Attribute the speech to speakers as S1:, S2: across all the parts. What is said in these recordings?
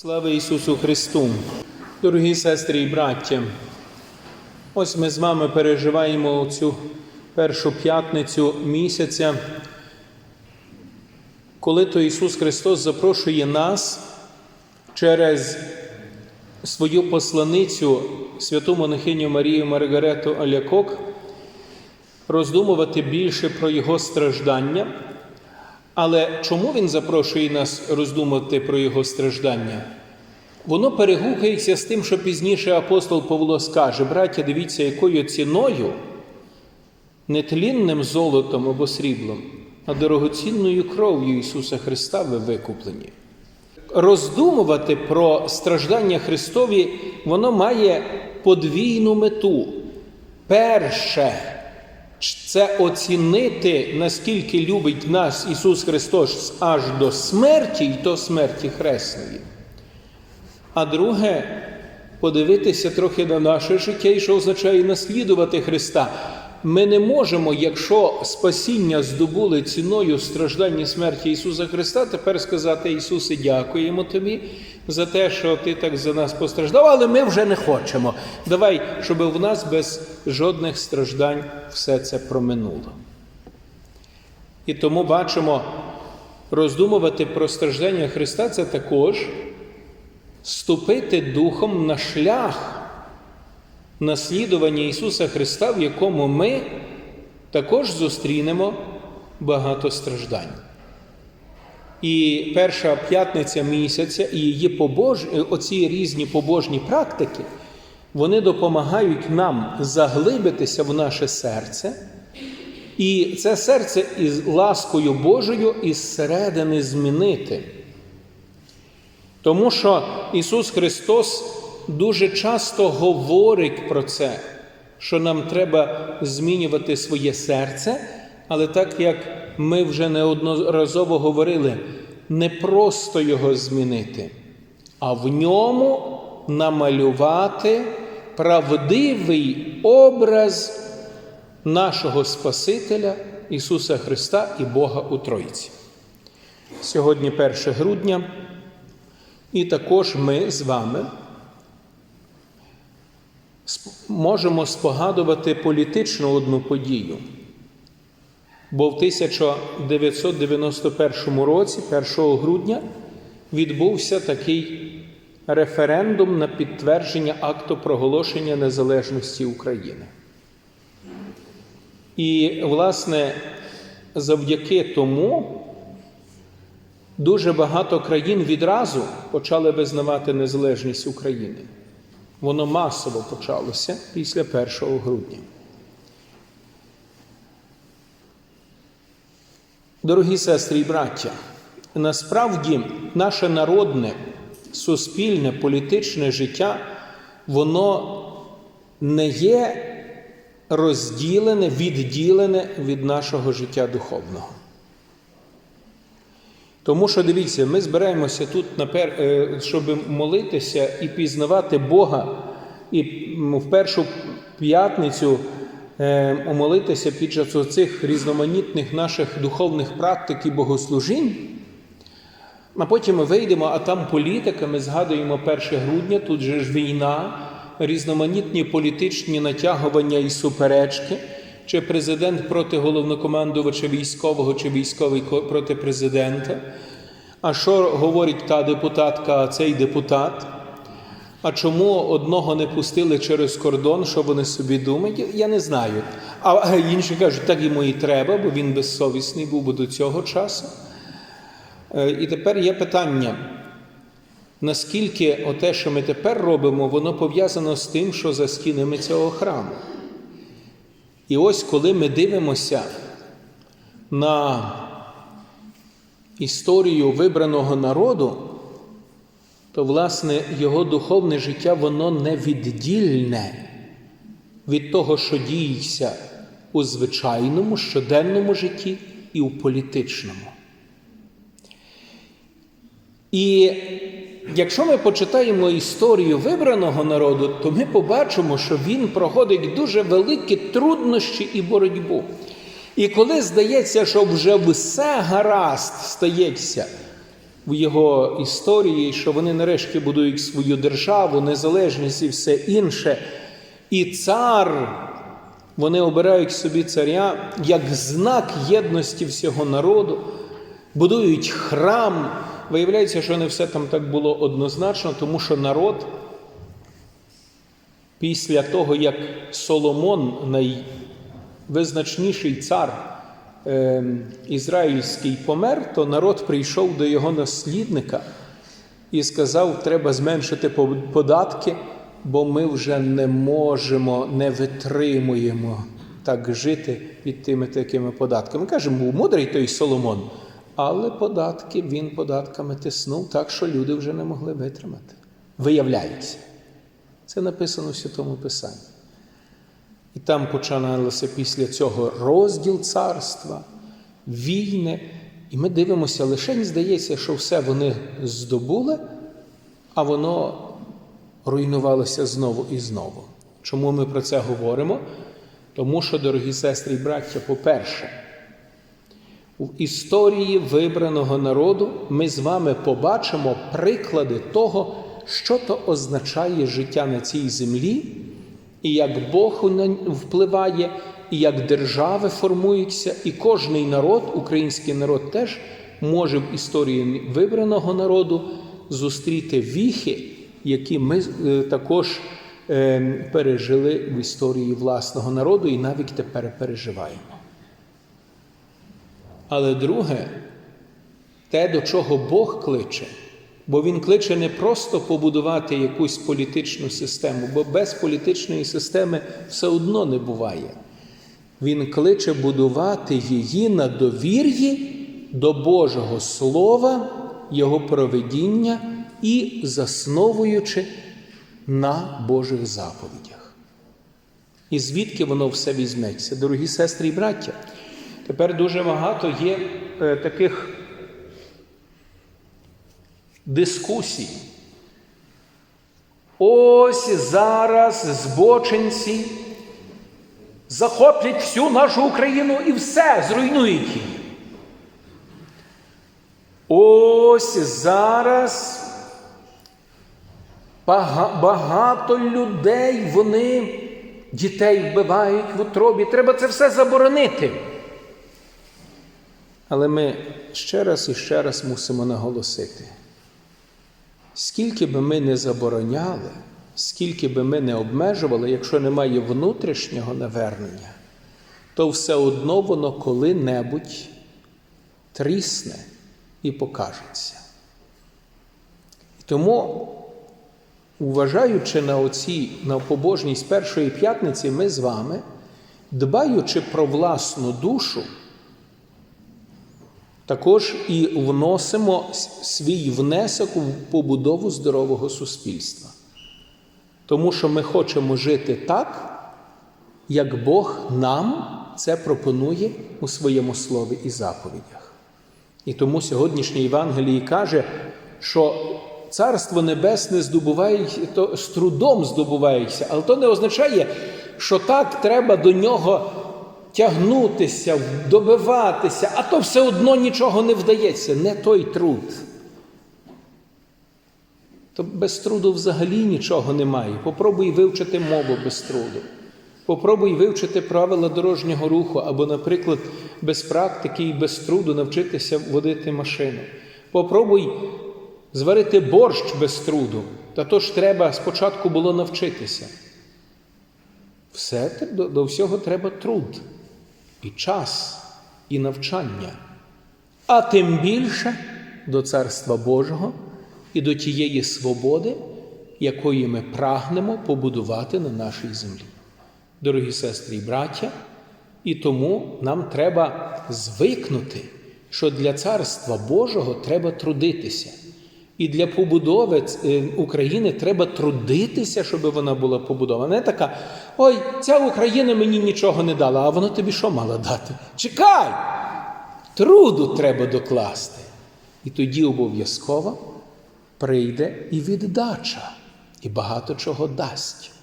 S1: Слава Ісусу Христу! Дорогі сестри і браття! Ось ми з вами переживаємо цю першу п'ятницю місяця, коли то Ісус Христос запрошує нас через свою посланицю святу монахиню Марію Маргарету Алякок роздумувати більше про Його страждання. Але чому Він запрошує нас роздумати про Його страждання? Воно перегукується з тим, що пізніше апостол Павло скаже: браття, дивіться, якою ціною, не тлінним золотом або сріблом, а дорогоцінною кров'ю Ісуса Христа ви викуплені. Роздумувати про страждання Христові, воно має подвійну мету. Перше, це оцінити, наскільки любить нас Ісус Христос аж до смерті, і то смерті Хресної. А друге, подивитися трохи на наше життя і що означає наслідувати Христа. Ми не можемо, якщо спасіння здобули ціною страждання смерті Ісуса Христа, тепер сказати Ісусе, дякуємо Тобі за те, що Ти так за нас постраждав, але ми вже не хочемо. Давай, щоб в нас без жодних страждань все це проминуло. І тому бачимо, роздумувати про страждання Христа це також ступити духом на шлях наслідування Ісуса Христа, в якому ми також зустрінемо багато страждань. І перша п'ятниця місяця і її побож... оці різні побожні практики, вони допомагають нам заглибитися в наше серце, і це серце із ласкою Божою із середини змінити. Тому що Ісус Христос дуже часто говорить про це, що нам треба змінювати своє серце, але так як ми вже неодноразово говорили, не просто його змінити, а в ньому намалювати правдивий образ нашого Спасителя Ісуса Христа і Бога у Тройці. Сьогодні 1 грудня, і також ми з вами можемо спогадувати політичну одну подію. Бо в 1991 році, 1 грудня, відбувся такий референдум на підтвердження акту проголошення незалежності України. І, власне, завдяки тому дуже багато країн відразу почали визнавати незалежність України. Воно масово почалося після 1 грудня. Дорогі сестри і браття, насправді наше народне, суспільне, політичне життя, воно не є розділене, відділене від нашого життя духовного. Тому що дивіться, ми збираємося тут, щоб молитися і пізнавати Бога, і в першу п'ятницю молитися під час цих різноманітних наших духовних практик і богослужінь. А потім ми вийдемо, а там політика, ми згадуємо 1 грудня, тут же ж війна, різноманітні політичні натягування і суперечки, чи президент проти головнокомандувача військового, чи військовий проти президента. А що говорить та депутатка, а цей депутат? А чому одного не пустили через кордон, що вони собі думають? Я не знаю. А інші кажуть, так йому і треба, бо він безсовісний був би до цього часу. І тепер є питання, наскільки оте, що ми тепер робимо, воно пов'язано з тим, що за стінами цього храму. І ось коли ми дивимося на історію вибраного народу, то, власне, його духовне життя, воно невіддільне від того, що діється у звичайному щоденному житті і у політичному. І якщо ми почитаємо історію вибраного народу, то ми побачимо, що він проходить дуже великі труднощі і боротьбу. І коли здається, що вже все гаразд стається, в його історії, що вони нарешті будують свою державу, незалежність і все інше. І цар, вони обирають собі царя як знак єдності всього народу, будують храм. Виявляється, що не все там так було однозначно, тому що народ після того, як Соломон, найвизначніший цар ізраїльський, помер, то народ прийшов до його наслідника і сказав, треба зменшити податки, бо ми вже не можемо, не витримуємо так жити під тими такими податками. Кажемо, був мудрий той Соломон, але податки він податками тиснув так, що люди вже не могли витримати. Виявляється. Це написано в Святому Писанні. І там починалося після цього розділ царства, війни. І ми дивимося, лише здається, що все вони здобули, а воно руйнувалося знову і знову. Чому ми про це говоримо? Тому що, дорогі сестри і браття, по-перше, в історії вибраного народу ми з вами побачимо приклади того, що то означає життя на цій землі, і як Бог впливає, і як держави формуються, і кожний народ, український народ теж може в історії вибраного народу зустріти віхи, які ми е, також е, пережили в історії власного народу і навіть тепер переживаємо. Але друге, те, до чого Бог кличе, бо Він кличе не просто побудувати якусь політичну систему, бо без політичної системи все одно не буває. Він кличе будувати її на довір'ї до Божого Слова, Його проведіння і засновуючи на Божих заповідях. І звідки воно все візьметься? Дорогі сестри і браття, тепер дуже багато є е, таких дискусій. Ось зараз збочинці захоплять всю нашу Україну і все зруйнують її. Ось зараз багато людей, вони дітей вбивають в утробі. Треба це все заборонити. Але ми ще раз і ще раз мусимо наголосити. Скільки би ми не забороняли, скільки би ми не обмежували, якщо немає внутрішнього навернення, то все одно воно коли-небудь трісне і покажеться. І тому, уважаючи на оці, на побожність першої п'ятниці, ми з вами, дбаючи про власну душу, також і вносимо свій внесок у побудову здорового суспільства. Тому що ми хочемо жити так, як Бог нам це пропонує у своєму слові і заповідях. І тому сьогоднішній Євангелії каже, що Царство Небесне здобуває, то з трудом здобувається, але то не означає, що так треба до нього тягнутися, добиватися, а то все одно нічого не вдається. Не той труд. То без труду взагалі нічого немає. Попробуй вивчити мову без труду. Попробуй вивчити правила дорожнього руху, або, наприклад, без практики і без труду навчитися водити машину. Попробуй зварити борщ без труду. Та то ж треба спочатку було навчитися. Все до, всього треба труд і час, і навчання, а тим більше до Царства Божого і до тієї свободи, якої ми прагнемо побудувати на нашій землі. Дорогі сестри і браття, і тому нам треба звикнути, що для Царства Божого треба трудитися. І для побудови України треба трудитися, щоб вона була побудована. Не така, ой, ця Україна мені нічого не дала, а вона тобі що мала дати? Чекай! Труду треба докласти. І тоді обов'язково прийде і віддача, і багато чого дасть.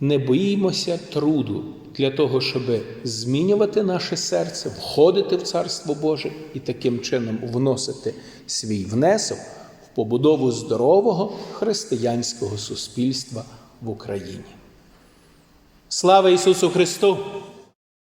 S1: Не боїмося труду для того, щоб змінювати наше серце, входити в Царство Боже і таким чином вносити свій внесок в побудову здорового християнського суспільства в Україні. Слава Ісусу Христу!